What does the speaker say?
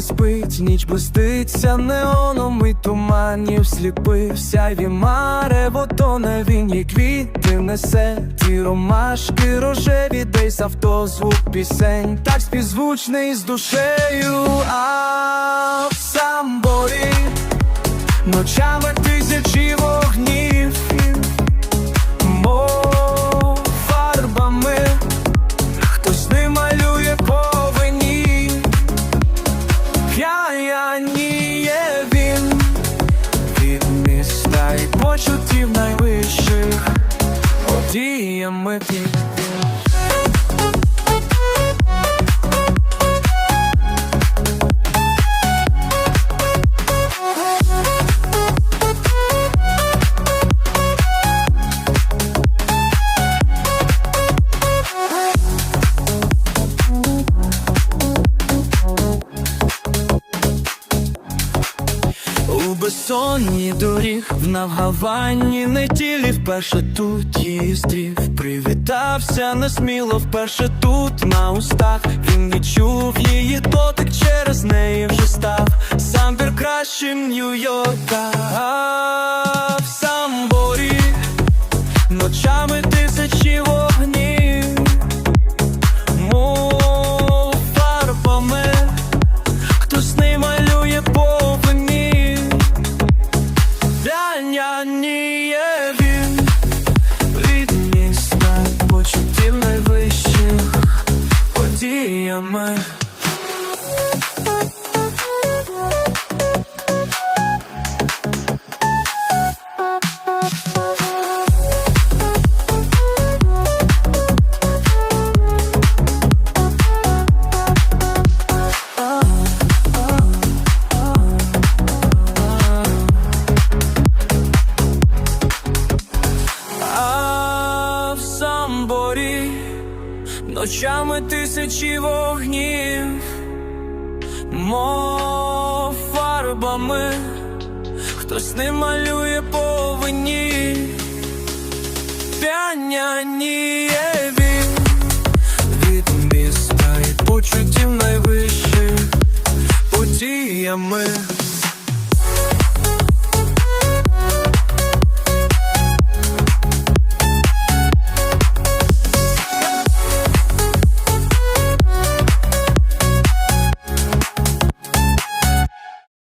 спить, ніч блиститься неоном і туманів сяйві марево тоне він і квіти несе. Ті ромашки рожеві, десь автозвук пісень, так співзвучний з душею, а в самборі ночами тисячі подіями під. Безсонні доріг в навгаванні не тілі вперше тут її Привітався несміло вперше тут на устах. Він відчув її дотик через неї вже став. Сам бір кращим Нью-Йорка. В самборі. Ночами тисячі вогнів. Мов фарбами. Хтось подіями А в самборі ночами тисячі вогнів, мов фарбами, хтось не малює повені, п'яніє він. Від міста і почуттів найвищих подіями.